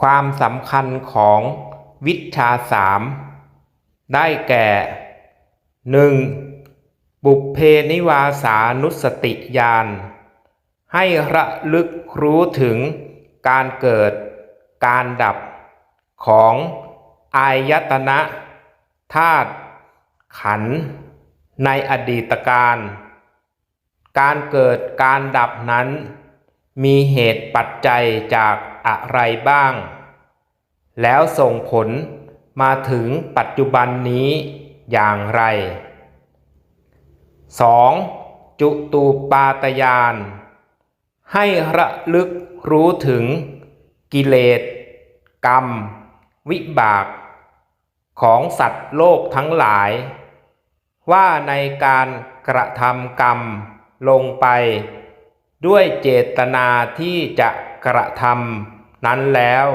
ความสำคัญของวิชาสามได้แก่ 1. บุพเพนิวาสานุสติญาณให้ระลึกรู้ถึงการเกิดการดับของอายตนะธาตุขันธ์ในอดีตการ การเกิดการดับนั้น มีเหตุปัจจัยจากอะไรบ้าง แล้วส่งผลมาถึงปัจจุบันนี้อย่างไร 2. จุตูปาตยาน ให้ระลึกรู้ถึงกิเลส กรรม วิบาก ของสัตว์โลกทั้งหลาย ว่าในการกระทำกรรมลงไป ด้วยเจตนาที่จะกระทำนั้นแล้ว